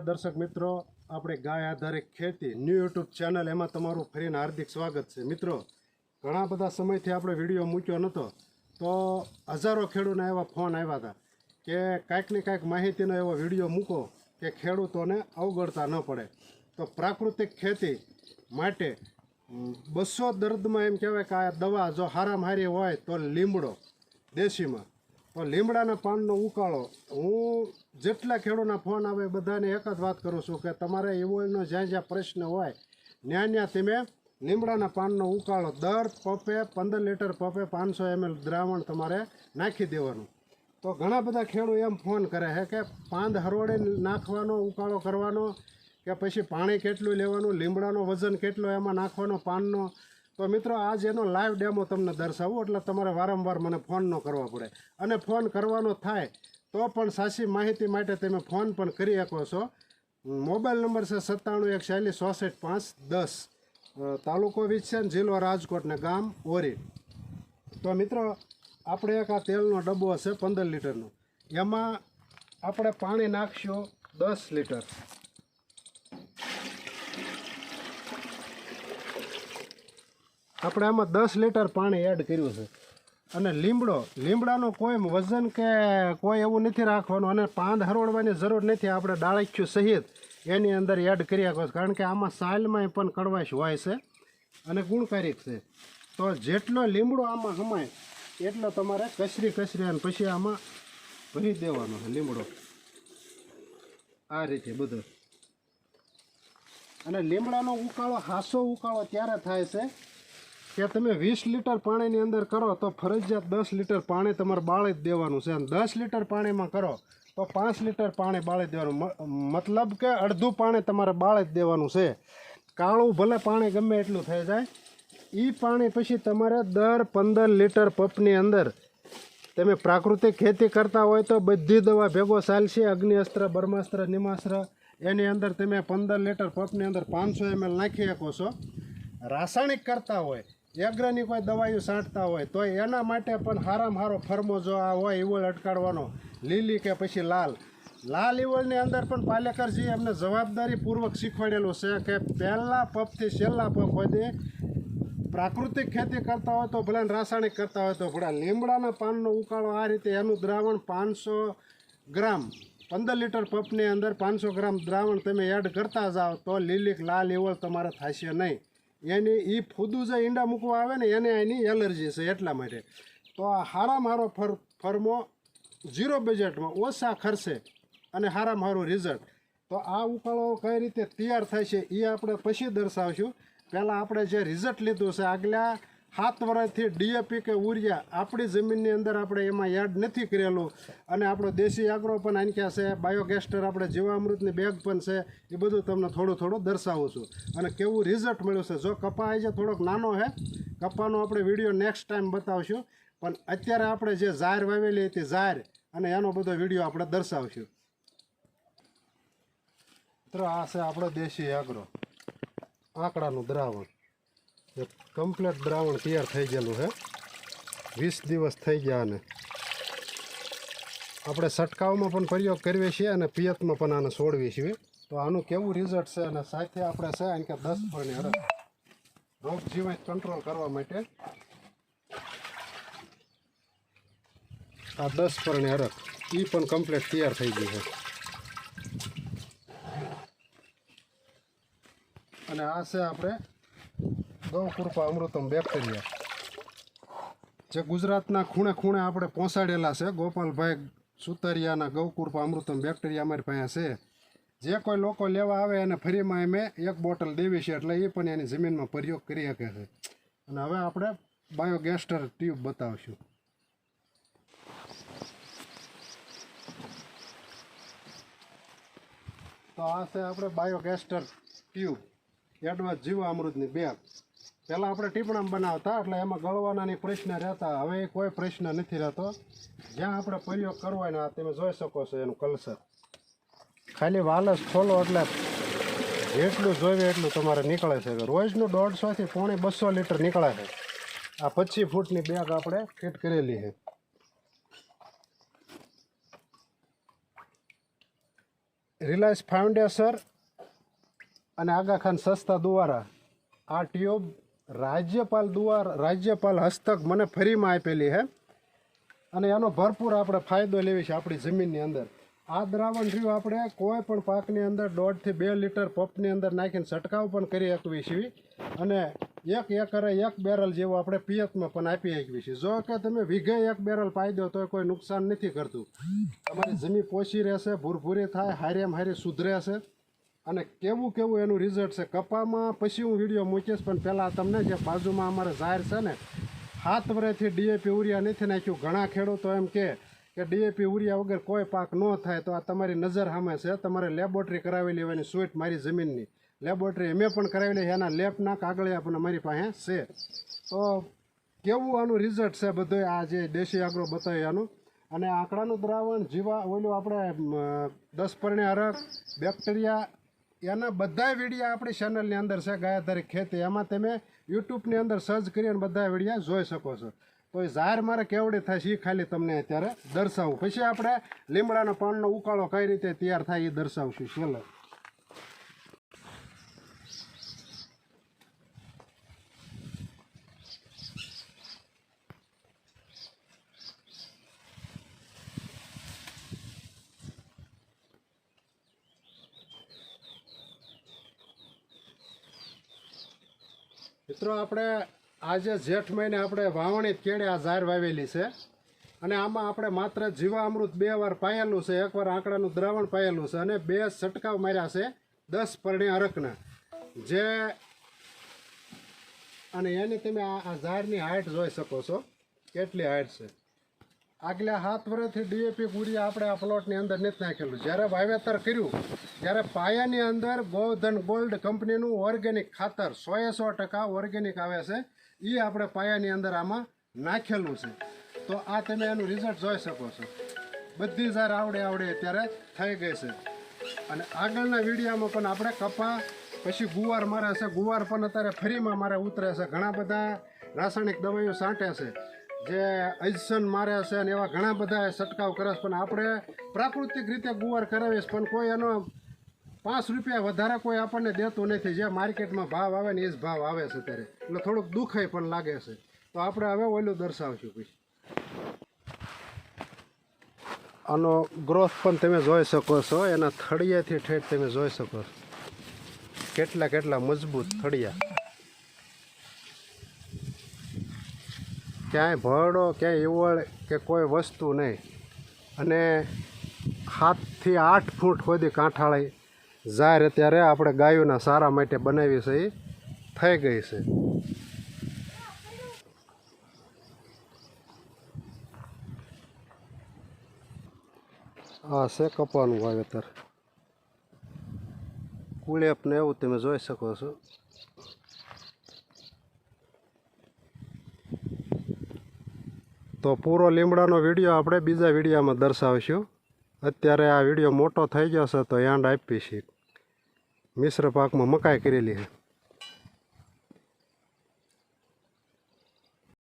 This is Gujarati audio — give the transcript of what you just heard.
દર્શક મિત્રો, આપણે ગાય આધારિત ખેતી ન્યૂ યુટ્યુબ ચેનલ એમાં તમારું ફરીને હાર્દિક સ્વાગત છે. મિત્રો, ઘણા બધા સમયથી આપણે વીડિયો મૂક્યો નહોતો, તો હજારો ખેડૂતના એવા ફોન આવ્યા હતા કે કાંઈક ને કાંઈક માહિતીનો એવો વીડિયો મૂકો કે ખેડૂતોને અવગણતા ન પડે. તો પ્રાકૃતિક ખેતી માટે બસો દર્દમાં એમ કહેવાય કે આ દવા જો હારામ હારી હોય તો લીમડો, દેશીમાં. તો લીમડાના પાનનો ઉકાળો હું જેટલા ખેડૂતના ફોન આવે બધાને એક જ વાત કરું છું કે તમારે એવોનો જ્યાં જ્યાં પ્રશ્ન હોય, ત્યાં ત્યાં તમે લીમડાના પાનનો ઉકાળો દર પપે પંદર લીટર પપે પાંચસો એમએલ દ્રાવણ તમારે નાખી દેવાનું. તો ઘણા બધા ખેડૂત એમ ફોન કરે છે કે પાંદ હરોળે નાખવાનો, ઉકાળો કરવાનો, કે પછી પાણી કેટલું લેવાનું, લીમડાનો વજન કેટલો, એમાં નાખવાનો પાનનો. તો મિત્રો, આજ એનો લાઈવ ડેમો તમને દર્શાવું, એટલે તમારે વારંવાર મને ફોન ન કરવો પડે. અને ફોન કરવાનો થાય તો પણ સાચી માહિતી માટે તમે ફોન પણ કરી શકો છો. મોબાઈલ નંબર છે સત્તાણું એક ચાલીસ ચોસઠ પાંચ દસ. તાલુકો વિછન જિલ્લો રાજકોટ ને ગામ ઓરી. તો મિત્રો, આપણે એક આ તેલનો ડબ્બો હશે પંદર લીટરનો. એમાં આપણે પાણી નાખશું દસ લીટર. આપણે આમાં દસ લીટર પાણી એડ કર્યું છે. અને લીમડો. લીમડાનો કોઈ વજન કે કોઈ એવું નથી રાખવાનું અને પાંદ હરોળવાની જરૂર નથી. આપણે ડાળખ્યું સહિત એની અંદર એડ કરી શકો છો. કારણ કે આમાં સાલમાં પણ કડવાશ હોય છે અને ગુણકારી છે. તો જેટલો લીમડો આમાં સમાય, એટલો તમારે કચરી કચરી અને પછી આમાં ભરી દેવાનો લીમડો. આ રીતે બધું. અને લીમડાનો ઉકાળો હાસો ઉકાળો ત્યારે થાય છે કે તમે વીસ લીટર પાણીની અંદર કરો તો ફરજિયાત દસ લીટર પાણી તમારે બાળી જ દેવાનું છે. અને દસ લીટર પાણીમાં કરો તો પાંચ લીટર પાણી બાળી દેવાનું. મતલબ કે અડધું પાણી તમારે બાળી જ દેવાનું છે. કાળું ભલે પાણી ગમે એટલું થઈ જાય એ પાણી પછી તમારે દર પંદર લીટર પપની અંદર તમે પ્રાકૃતિક ખેતી કરતા હોય તો બધી દવા ભેગો ચાલશે અગ્નિઅસ્ત્ર, બ્રહ્માસ્ત્ર, નિમાસ્ત્ર, એની અંદર તમે પંદર લીટર પપની અંદર પાંચસો એમએલ નાખી શકો છો. રાસાયણિક કરતા હોય એગ્રની કોઈ દવાઈઓ છાંટતા હોય, તો એના માટે પણ હારામાં હારો ફરમો જો આ હોય ઈવળ અટકાડવાનો લીલી કે પછી લાલ. લાલ ઈવળની અંદર પણ પાલેકરજી એમને જવાબદારીપૂર્વક શીખવાડેલું છે કે પહેલાં પપથી છેલ્લા પપ હોય પ્રાકૃતિક ખેતી કરતા હોય તો ભલે રાસાયણિક કરતા હોય તો ભલે લીમડાના પાનનો ઉકાળો આ રીતે એનું દ્રાવણ પાંચસો ગ્રામ, પંદર લીટર પપની અંદર પાંચસો ગ્રામ દ્રાવણ તમે એડ કરતા જાઓ, તો લીલીક લાલ ઈવળ તમારે થશે નહીં. એની એ ફૂદું જે ઈંડા મૂકવા આવે ને, એને એની એલર્જી છે એટલા માટે. તો આ હારામાં હારો ફર, ફર્મો ઝીરો બજેટમાં ઓછા ખર્ચે અને હારામાં હારું રિઝલ્ટ તો આ ઉકાળો કઈ રીતે તૈયાર થાય છે એ આપણે પછી દર્શાવશું. પહેલાં આપણે જે રિઝલ્ટ લીધું છે આગલા સાત વર્ષથી ડીએપી કે ઉરિયા આપણી જમીનની અંદર આપણે એમાં યાડ નથી કરેલું. અને આપણો દેશી આગ્રો પણ આનક્યા છે, બાયોગેસ્ટર આપણે જીવામૃતની બેગ પણ છે, એ બધું તમને થોડું થોડું દર્શાવું છું. અને કેવું રિઝલ્ટ મળ્યું છે? જો કપા આજે થોડોક નાનો છે કપાનો આપણે વીડિયો નેક્સ્ટ ટાઈમ બતાવશું. પણ અત્યારે આપણે જે ઝાર વાવેલી હતી ઝાર, અને એનો બધો વીડિયો આપણે દર્શાવશું. મિત્રો, આ છે આપણો દેશી આગ્રો, આંકડાનું દ્રાવણ. કમ્પ્લેટ દ્રાવણ તૈયાર થઈ ગયેલું છે. વીસ દિવસ થઈ ગયા અને આપણે છંટકાવમાં પણ પ્રયોગ કરીએ છીએ અને પિયતમાં પણ આને છોડવીએ છીએ તો આનું કેવું રિઝલ્ટ છે અને સાથે આપણે છે કારણ કે દસ પરની હરખ. રોગ જીવાત કંટ્રોલ કરવા માટે આ દસ પરની હરખ. એ પણ કમ્પ્લેટ તૈયાર થઈ ગઈ છે. અને આ છે આપણે ગૌકૃપા અમૃતમ બેક્ટેરિયા. જે ગુજરાતના ખૂણે ખૂણે આપણે પહોંચાડેલા છે, ગોપાલભાઈ સુતરિયાના ગૌકૃપા અમૃતમ બેક્ટેરિયા અમારી પાસે છે. જે કોઈ લોકો લેવા આવે અને ફરીમાં અમે એક બોટલ દેવી છે, એટલે એ પણ એની જમીનમાં પ્રયોગ કરી શકે છે. અને હવે આપણે બાયોગેસ્ટર ટ્યુબ બતાવશું. તો આ છે આપણે બાયોગેસ્ટર ટ્યુબ. એડવાન્સ જીવામૃતની બેગ. પહેલાં આપણે ટીપણા બનાવતા, એટલે એમાં ગળવાનાની પ્રશ્ન રહેતા. હવે કોઈ પ્રશ્ન નથી રહેતો. જ્યાં આપણે પ્રયોગ કરવો હોય ને આ તમે જોઈ શકો છો એનું કલ્ચર ખાલી વાલસ ખોલો એટલે જેટલું જોઈએ એટલું તમારે નીકળે છે. રોજનું દોઢસોથી પોણી બસો લીટર નીકળે છે. આ પચીસ ફૂટની બેગ આપણે ફિટ કરેલી છે. રિલાયન્સ ફાઉન્ડેશન અને આગાખાન સસ્તા દ્વારા આ ટ્યુબ રાજ્યપાલ દ્વારા રાજ્યપાલ હસ્તક મને ફરીમાં આપેલી છે અને એનો ભરપૂર આપણે ફાયદો લેવી છે આપણી જમીનની અંદર. આ દ્રાવણ રહ્યું આપણે કોઈ પણ પાકની અંદર દોઢથી બે લીટર પંપની અંદર નાખીને છંટકાવ પણ કરી શકવી છીએ. અને એક એકરે એક બેરલ જેવું આપણે પિયતમાં પણ આપી શકીએ છીએ. જો કે તમે વીઘે એક બેરલ પાઈ દો તો કોઈ નુકસાન નથી કરતું. તમારી જમીન પોચી રહેશે, ભૂરભૂરી થાય, હારેમ હારી સુધરે છે. અને કેવું કેવું એનું રિઝલ્ટ છે? કપામાં પછી હું વીડિયો મૂકીશ પણ પહેલાં તમને જે બાજુમાં અમારે જાહેર છે ને હાથ વરેથી ડીએપી ઉરિયા નથી નાખ્યું. ઘણા ખેડૂતો એમ કે કે ડીએપી ઉરિયા વગર કોઈ પાક ન થાય તો આ તમારી નજર સામે છે. તમારે લેબોરેટરી કરાવી લેવાની સ્વીટ મારી જમીનની. લેબોરેટરી મેં પણ કરાવેલી એના લેબના કાગળિયા પણ અમારી પાસે છે. તો કેવું આનું રિઝલ્ટ છે બધું આ જે દેશી આગ્રો બતાવ્યું આનું અને આંકડાનું દ્રાવણ જીવા ઓલું આપણે અમ, દસ પરણે અરક બેક્ટેરિયા એના બધા વિડીયા આપણી ચેનલની અંદર છે ગાયાધારી ખેતી. એમાં તમે યુટ્યુબની અંદર સર્ચ કરી અને બધા વિડીયા જોઈ શકો છો. તો એ ઝાર મારે કેવડી થાય છે એ ખાલી તમને અત્યારે દર્શાવું. પછી આપણે લીમડાના પાનનો ઉકાળો કઈ રીતે તૈયાર થાય એ દર્શાવશું. છેલ્લે. મિત્રો, આપણે આજે જેઠ મહિને આપણે વાવણી કેળે આ ઝાર વાવેલી છે. અને આમાં આપણે માત્ર જીવામૃત બે વાર પાયેલું છે. એકવાર આંકડાનું દ્રાવણ પાયેલું છે અને બે છંટકાવ માર્યા છે દસ પરણે અરકના. જે અને એની તમે આ ઝાડની હાઇટ જોઈ શકો છો. કેટલી હાઇટ છે? આગલા સાત વર્ષથી ડીએપી પૂરી આપણે આ પ્લોટની અંદર નથી નાખેલું. જ્યારે વાવેતર કર્યું, ત્યારે પાયાની અંદર ગોધન ગોલ્ડ કંપનીનું ઓર્ગેનિક ખાતર સોએ સો ટકા ઓર્ગેનિક આવે છે. એ આપણે પાયાની અંદર આમાં નાખેલું છે. તો આ તમે એનું રિઝલ્ટ જોઈ શકો છો. બધી જ્યારે આવડે આવડે અત્યારે થઈ ગઈ છે. અને આગળના વિડીયામાં પણ આપણે કપા, પછી ગુવાર મારે છે. ગુવાર પણ અત્યારે ફ્રીમાં મારે ઉતરે છે. ઘણા બધા રાસાયણિક દવાઈઓ છાંટે છે. જે અજસન મારે છે અને એવા ઘણા બધા છંટકાવ કરે છે. પણ આપણે પ્રાકૃતિક રીતે ગુવાર કરાવીશ પણ કોઈ એનો પાંચ રૂપિયા વધારે કોઈ આપણને દેતું નથી. જે માર્કેટમાં ભાવ આવે ને એ જ ભાવ આવે છે ત્યારે એટલે થોડુંક દુખાય પણ લાગે છે. તો આપણે હવે ઓલું દર્શાવશું પછી. આનો ગ્રોથ પણ તમે જોઈ શકો છો. એના થળિયાથી ઠેઠ તમે જોઈ શકો છો. કેટલા કેટલા મજબૂત થળિયા. ક્યાંય ભરડો ક્યાંય ઈવળ કે કોઈ વસ્તુ નહીં. અને સાતથી આઠ ફૂટ સુધી કાંઠાળી જાહેર અત્યારે આપણે ગાયોના સારા માટે બનાવી છે થઈ ગઈ છે. આ છે કપાનું વાવેતર. કુળેપને એવું તમે જોઈ શકો છો. તો પૂરો લીમડાનો વીડિયો આપણે બીજા વિડીયોમાં દર્શાવીશું. અત્યારે આ વીડિયો મોટો થઈ ગયો છે તો એન્ડ આપીશી. મિશ્ર પાકમાં મકાઈ કરેલી છે.